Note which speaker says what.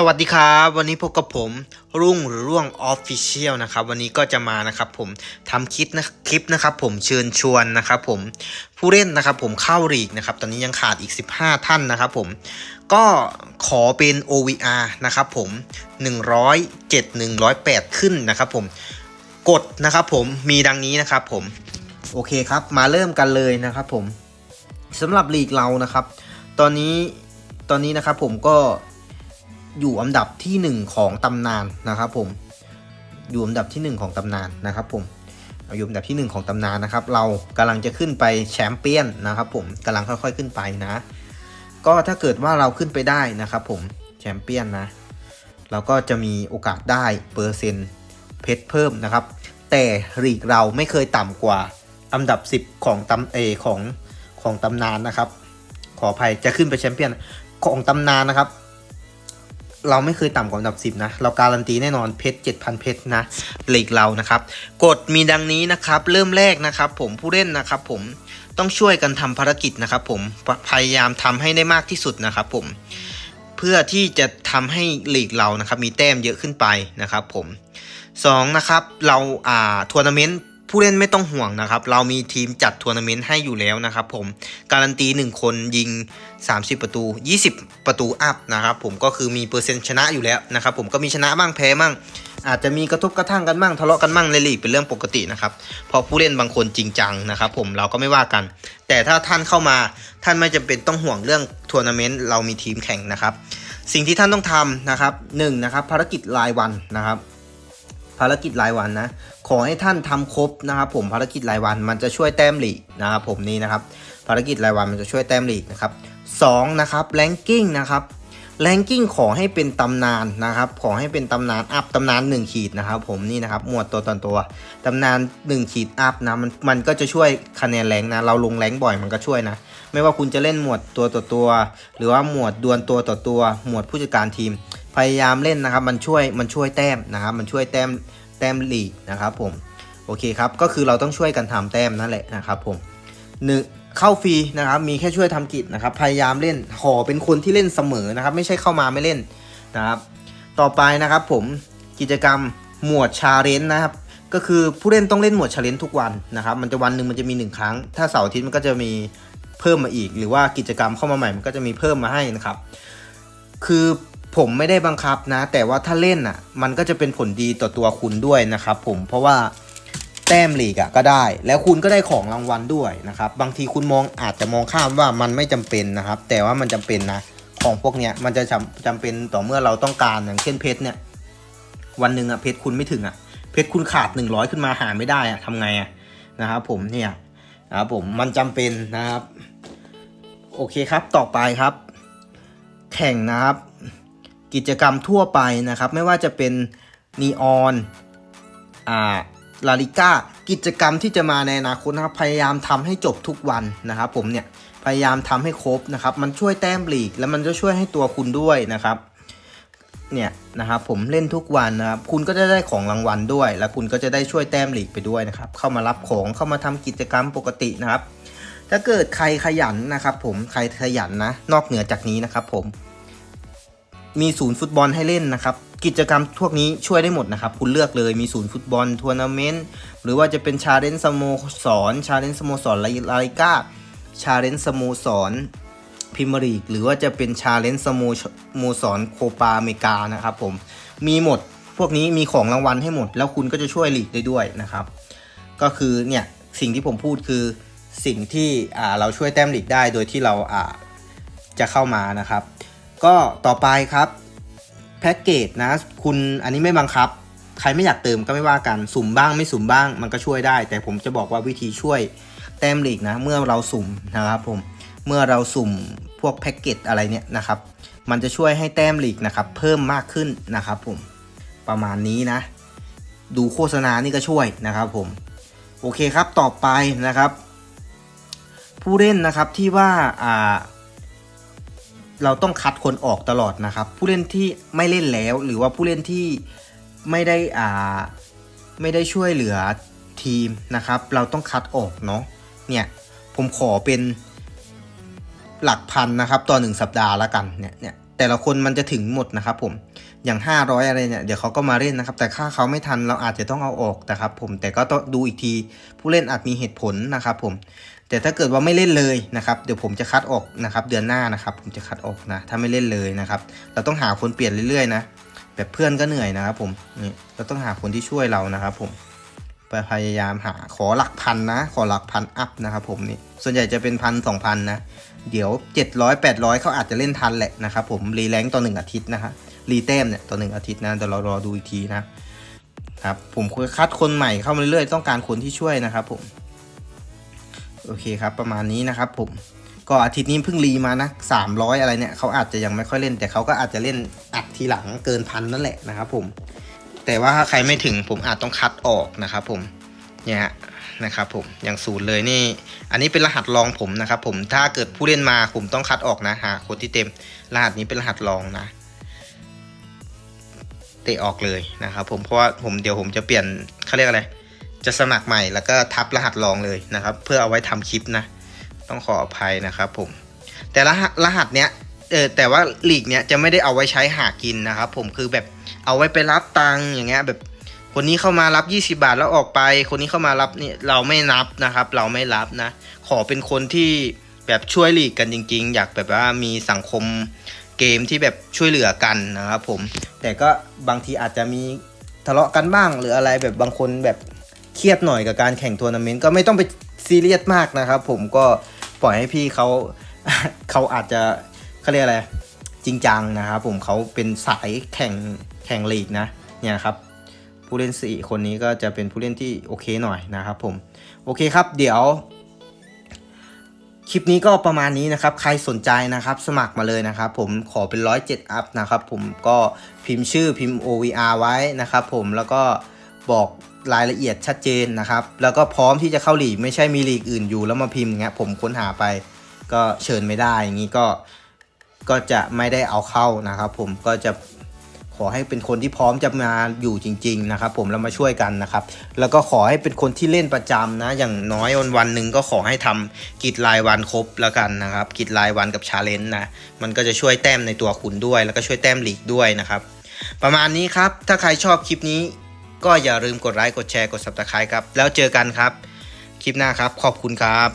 Speaker 1: สวัสดีครับ วันนี้พบกับผมรุ่งหรือร่วงออฟฟิเชียลนะครับ วันนี้ก็จะมานะครับผมทำคลิปนะคลิปนะครับ ผมเชิญชวนนะครับผมผู้เล่นนะครับ ผมเข้าลีกนะครับ ตอนนี้ยังขาดอีก 15 ท่านนะครับ ผมก็ขอเป็น OVR นะครับผม 107 108 ขึ้นนะครับผมกดนะครับผมมีดังนี้นะครับผมโอเคครับมาเริ่มกันเลยนะครับผมสำหรับลีกเรานะครับ ตอนนี้ตอนนี้นะครับผมก็ อยู่อันดับที่ 1 ของตำนานนะครับผมอยู่อันดับที่ 1 ของตำนานนะครับผมอยู่อันดับที่ 1 ของตำนานนะครับ เรากำลังจะขึ้นไปแชมเปี้ยนนะครับผมกำลังค่อยๆขึ้นไปนะ ก็ถ้าเกิดว่าเราขึ้นไปได้นะครับผมแชมเปี้ยนนะ เราก็จะมีโอกาสได้เปอร์เซ็นต์เพชรเพิ่มนะครับ แต่ลีกเราไม่เคยต่ำกว่าอันดับ 10 ของตำเอของของตำนานนะครับ ขออภัยจะขึ้นไปแชมเปี้ยนของตำนานนะครับ เราไม่เคยต่ำกว่าอันดับ 10 นะ เราการันตีแน่นอนเพชร 7,000 เพชรนะลีกเรานะครับ กฎมีดังนี้นะครับ เริ่มแรกนะครับ ผมผู้เล่นนะครับ ผมต้องช่วยกันทำภารกิจนะครับ ผมพยายามทำให้ได้มากที่สุดนะครับ ผมเพื่อที่จะทำให้ลีกเรานะครับ มีแต้มเยอะขึ้นไปนะครับ ผมสองนะครับ เราอ่าทัวร์นาเมนต์ ผู้เล่นไม่ต้องห่วงนะครับ เรามีทีมจัดทัวร์นาเมนต์ให้อยู่แล้วนะครับผม การันตี 1 คนยิง 30 ประตู 20 ประตูอัพนะครับผมก็คือมีเปอร์เซ็นต์ชนะอยู่แล้วนะครับผมก็มีชนะบ้างแพ้บ้าง อาจจะมีกระทบกระทั่งกันบ้างทะเลาะกันบ้างในลีกเป็นเรื่องปกตินะครับเพราะผู้เล่นบางคนจริงจังนะครับผมเราก็ไม่ว่ากัน แต่ถ้าท่านเข้ามาท่านไม่จำเป็นต้องห่วงเรื่องทัวร์นาเมนต์เรามีทีมแข่งนะครับ สิ่งที่ท่านต้องทำนะครับหนึ่งนะครับภารกิจรายวันนะครับ ภารกิจรายวันนะ ขอให้ท่านทำครบนะครับผมภารกิจรายวันมันจะช่วยแต้มหลีกนะครับผมนี่นะครับภารกิจรายวันมันจะช่วยแต้มหลีกนะครับสองนะครับแรงกิ้งนะครับแรงกิ้งขอให้เป็นตำนานนะครับขอให้เป็นตำนานอัพตำนาน 1 ขีดนะครับผมนี่นะครับหมวดตัวตนตัวตำนาน 1 ขีดอัพนะมันมันก็จะช่วยคะแนนแรงนะเราลงแรงบ่อยมันก็ช่วยนะ ไม่ว่าคุณจะเล่นหมวดตัวต่อตัว หรือว่าหมวดดวลตัวต่อตัว หมวดผู้จัดการทีม พยายามเล่นนะครับ มันช่วยมันช่วยแต้มนะครับ มันช่วยแต้มแต้มลีกนะครับผมโอเคครับก็คือเราต้องช่วยกันทำแต้มนั่นแหละนะครับผมหนึ่งเข้าฟรีนะครับมีแค่ช่วยทำกิจนะครับ พยายามเล่นขอเป็นคนที่เล่นเสมอนะครับ ไม่ใช่เข้ามาไม่เล่นนะครับ ต่อไปนะครับผมกิจกรรมหมวดชาเลนจ์นะครับ ก็คือผู้เล่นต้องเล่นหมวดชาเลนจ์ทุกวันนะครับ มันจะวันหนึ่งมันจะมีหนึ่งครั้ง ถ้าเสาร์อาทิตย์มันก็จะมีเพิ่มมาอีก หรือว่ากิจกรรมเข้ามาใหม่มันก็จะมีเพิ่มมาให้นะครับ คือ ผมไม่ได้บังคับนะ แต่ว่าถ้าเล่นอะ มันก็จะเป็นผลดีต่อตัวคุณด้วยนะครับผมเพราะว่าแต้มลีกอะก็ได้ แล้วคุณก็ได้ของรางวัลด้วยนะครับ บางทีคุณมองอาจจะมองข้ามว่ามันไม่จำเป็นนะครับ แต่ว่ามันจำเป็นนะ ของพวกเนี้ยมันจะจำจำเป็นต่อเมื่อเราต้องการอย่างเช่นเพชรเนี่ย วันหนึ่งอะเพชรคุณไม่ถึงอะเพชรคุณขาด 100 ขึ้นมาหาไม่ได้อะทำไงอะนะครับผมเนี่ยนะครับผมมันจำเป็นนะครับ โอเคครับต่อไปครับ แข่งนะครับ กิจกรรมทั่วไปนะครับ ไม่ว่าจะเป็นนีออนอ่าลาลิก้ากิจกรรมที่จะมาในอนาคตนะครับพยายามทำให้จบทุกวันนะครับผมเนี่ยพยายามทำให้ครบนะครับ มันช่วยแต้มลีก แล้วมันจะช่วยให้ตัวคุณด้วยนะครับเนี่ยนะครับผมเล่นทุกวันนะครับคุณก็จะได้ของรางวัลด้วย แล้วคุณก็จะได้ช่วยแต้มลีกไปด้วยนะครับเข้ามารับของเข้ามาทำกิจกรรมปกตินะครับ ถ้าเกิดใครขยันนะครับ ผมใครขยันนะนอกเหนือจากนี้นะครับผม มีศูนย์ฟุตบอลให้เล่นนะครับ กิจกรรมพวกนี้ช่วยได้หมดนะครับ คุณเลือกเลยมีศูนย์ฟุตบอลทัวร์นาเมนต์หรือว่าจะเป็นชาเลนจ์สโมสรชาเลนจ์สโมสรลาลิก้าชาเลนจ์สโมสรพิมรีกหรือว่าจะเป็นชาเลนจ์สโมสรโคปาอเมริกานะครับผมมีหมดพวกนี้มีของรางวัลให้หมด แล้วคุณก็จะช่วยหลีกได้ด้วยนะครับ ก็คือเนี่ยสิ่งที่ผมพูดคือสิ่งที่เราช่วยแต้มหลีกได้โดยที่เราจะเข้ามานะครับ ก็ต่อไปครับแพ็กเกจนะคุณอันนี้ไม่บังคับ ใครไม่อยากเติมก็ไม่ว่ากันสุ่มบ้างไม่สุ่มบ้าง มันก็ช่วยได้ แต่ผมจะบอกว่าวิธีช่วยแต้มลีกนะ เมื่อเราสุ่มนะครับผมเมื่อเราสุ่มพวกแพ็กเกจอะไรเนี่ยนะครับ มันจะช่วยให้แต้มลีกนะครับ เพิ่มมากขึ้นนะครับผมประมาณนี้นะ ดูโฆษณานี่ก็ช่วยนะครับผมโอเคครับต่อไปนะครับ ผู้เล่นนะครับที่ว่าอ่า เราต้องคัดคนออกตลอดนะครับ ผู้เล่นที่ไม่เล่นแล้วหรือว่าผู้เล่นที่ไม่ได้อ่าไม่ได้ช่วยเหลือทีมนะครับ เราต้องคัดออกเนาะเนี่ยผมขอเป็นหลักพันนะครับต่อหนึ่งสัปดาห์ละกันเนี่ยเนี่ยแต่ละคนมันจะถึงหมดนะครับผมอย่าง 500 อะไรเนี่ยเดี๋ยวเขาก็มาเล่นนะครับ แต่ค่าเขาไม่ทันเราอาจจะต้องเอาออกนะครับผมแต่ก็ต้องดูอีกทีผู้เล่นอาจมีเหตุผลนะครับผม แต่ถ้าเกิดว่าไม่เล่นเลยนะครับเดี๋ยวผมจะคัดออกนะครับ เดือนหน้านะครับ ผมจะคัดออกนะถ้าไม่เล่นเลยนะครับ เราต้องหาคนเปลี่ยนเรื่อยๆนะแบบเพื่อนก็เหนื่อยนะครับ ผมนี่เราต้องหาคนที่ช่วยเรานะครับ ผมไปพยายามหาขอหลักพันนะ ขอหลักพันอัพนะครับ ผมนี่ส่วนใหญ่จะเป็นพันสองพันนะเดี๋ยว 700 800เขาอาจจะเล่นทันแหละนะครับ ผมรีแรงต่อหนึ่งอาทิตย์นะครับรีแต้มเนี่ยต่อหนึ่งอาทิตย์นะเดี๋ยวเรารอดูอีกทีนะครับผมคัดคนใหม่เข้ามาเรื่อยๆต้องการคนที่ช่วยนะครับผม โอเคครับ ประมาณนี้นะครับผมก็อาทิตย์นี้เพิ่งรีมานะ300 อะไรเนี่ยเขาอาจจะยังไม่ค่อยเล่น แต่เขาก็อาจจะเล่นอัดทีหลังเกินพันนั่นแหละนะครับผมแต่ว่าถ้าใครไม่ถึงผมอาจต้องคัดออกนะครับผมเนี่ยนะครับผมอย่างศูนย์เลยนี่ อันนี้เป็นรหัสรองผมนะครับผมถ้าเกิดผู้เล่นมาผมต้องคัดออกนะหาคนที่เต็ม รหัสนี้เป็นรหัสรองนะเตะออกเลยนะครับผมเพราะว่าผมเดี๋ยวผมจะเปลี่ยนเขาเรียกอะไร จะสมัครใหม่แล้วก็ทับรหัสรองเลยนะครับ เพื่อเอาไว้ทำคลิปนะ ต้องขออภัยนะครับผม แต่รหัสรหัสเนี้ยเออแต่ว่าหลีกเนี้ยจะไม่ได้เอาไว้ใช้หากินนะครับผมคือแบบเอาไว้ไปรับตังค์อย่างเงี้ยแบบคนนี้เข้ามารับ 20 บาทแล้วออกไป คนนี้เข้ามารับนี่เราไม่นับนะครับ เราไม่รับนะ ขอเป็นคนที่แบบช่วยหลีกกันจริง ๆ อยากแบบว่ามีสังคมเกมที่แบบช่วยเหลือกันนะครับผม แต่ก็บางทีอาจจะมีทะเลาะกันบ้างหรืออะไรแบบบางคนแบบ เครียดหน่อยกับการแข่งทัวร์นาเมนต์ก็ไม่ต้องไปซีเรียสมากนะครับผมก็ปล่อยให้พี่เขาเขาอาจจะเขาเรียกอะไรจริงจังนะครับผมเขาเป็นสายแข่งแข่งลีกนะเนี่ยครับผู้เล่นสี่คนนี้ก็จะเป็นผู้เล่นที่โอเคหน่อยนะครับผมโอเคครับเดี๋ยวคลิปนี้ก็ประมาณนี้นะครับ ใครสนใจนะครับ สมัครมาเลยนะครับ ผมขอเป็นร้อยเจ็ดอัพนะครับ ผมก็พิมพ์ชื่อพิมพ์ OVR ไว้นะครับ ผมแล้วก็บอก รายละเอียดชัดเจนนะครับ แล้วก็พร้อมที่จะเข้าลีกไม่ใช่มีลีกอื่นอยู่แล้วมาพิมพ์อย่างเงี้ยผมค้นหาไปก็เชิญไม่ได้อย่างนี้ก็ก็จะไม่ได้เอาเข้านะครับผมก็จะขอให้เป็นคนที่พร้อมจะมาอยู่จริง ๆ นะครับ ผมแล้วมาช่วยกันนะครับ แล้วก็ขอให้เป็นคนที่เล่นประจำนะ อย่างน้อยวันวันๆหนึ่งก็ขอให้ทำกิจรายวันครบแล้วกันนะครับ กิจรายวันกับชาเลนจ์นะมันก็จะช่วยแต้มในตัวคุณด้วย แล้วก็ช่วยแต้มหลีกด้วยนะครับ ประมาณนี้ครับถ้าใครชอบคลิปนี้ ก็อย่าลืมกดไลค์กดแชร์กด subscribe ครับ แล้วเจอกันครับ คลิปหน้าครับ ขอบคุณครับ